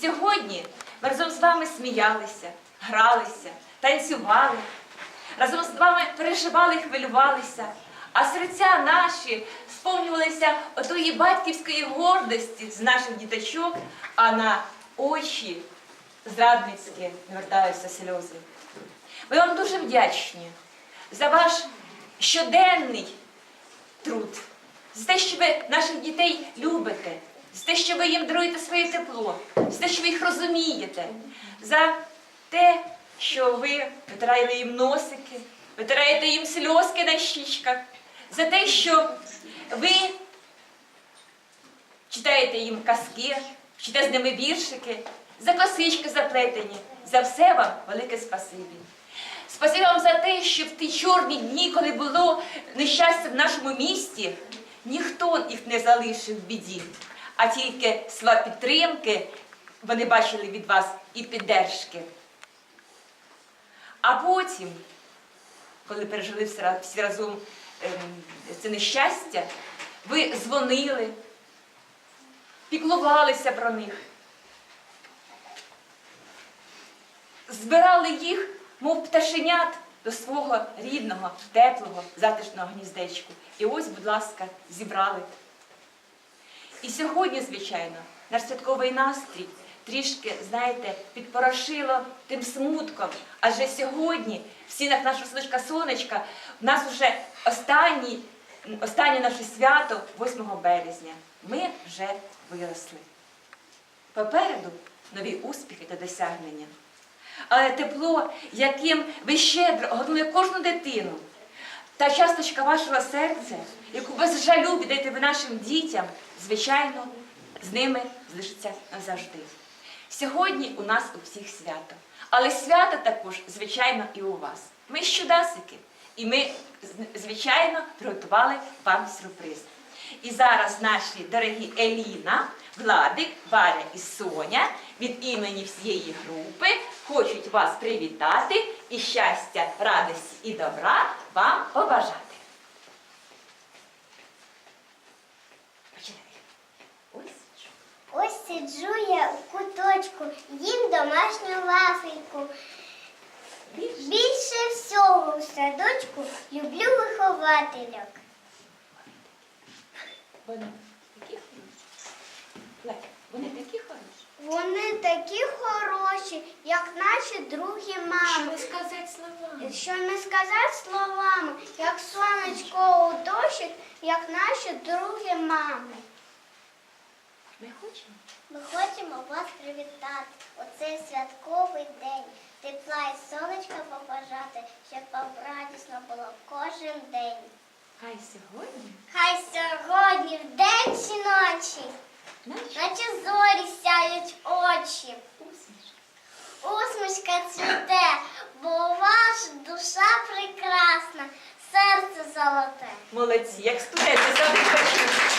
Сьогодні ми разом з вами сміялися, гралися, танцювали, разом з вами переживали хвилювалися, а серця наші сповнювалися отої батьківської гордості з наших діточок, а на очі зрадницькі навертаються сльози. Ми вам дуже вдячні за ваш щоденний труд, за те, що ви наших дітей любите, за те, що ви їм даруєте своє тепло, за те, що ви їх розумієте, за те, що ви витираєте їм носики, витираєте їм сльозки на щічках, за те, що ви читаєте їм казки, вчите з ними віршики, за косички заплетені. За все вам велике спасибі. Спасибі вам за те, що в ті чорні дні, коли було нещастя в нашому місті, ніхто їх не залишив в біді, а тільки слова підтримки вони бачили від вас і піддержки. А потім, коли пережили всі разом ем, це нещастя, ви дзвонили, піклувалися про них, збирали їх, мов пташенят, до свого рідного, теплого, затишного гніздечку. І ось, будь ласка, зібрали. І сьогодні, звичайно, наш святковий настрій трішки, знаєте, підпорошило тим смутком. Адже сьогодні, в стінах нашого садочка сонечка, в нас вже останній, останнє наше свято 8 березня. Ми вже виросли. Попереду нові успіхи та досягнення. Але тепло, яким ви щедро годує кожну дитину, та часточка вашого серця, яку без жалю віддаєте ви нашим дітям, звичайно, з ними залишиться назавжди. Сьогодні у нас у всіх свято. Але свято також, звичайно, і у вас. Ми ж чудасики, і ми, звичайно, приготували вам сюрприз. І зараз наші дорогі Еліна, Владик, Валя і Соня від імені всієї групи хочуть вас привітати і щастя, радості і добра вам побажати. Починайте. Ось. Ось сиджу я в куточку, їм домашню вафельку. Більше всього в садочку люблю виховательок. Вони такі хороші. Вони такі хороші. Вони такі хороші, як наші другі мами. Що не сказати словами? Що не сказати словами, як сонечко у дощик, як наші другі мами. Ми хочемо. Ми хочемо вас привітати у цей святковий день. Тепла і сонечка побажати, щоб вам радісно було кожен день. Хай сьогодні Хай сьогодні в день чи ночі, наші наче зорі сяють очі. усмішки. Усмішка цвіте, бо ваша душа прекрасна, серце золоте. Молодці, як студенти завжди почують.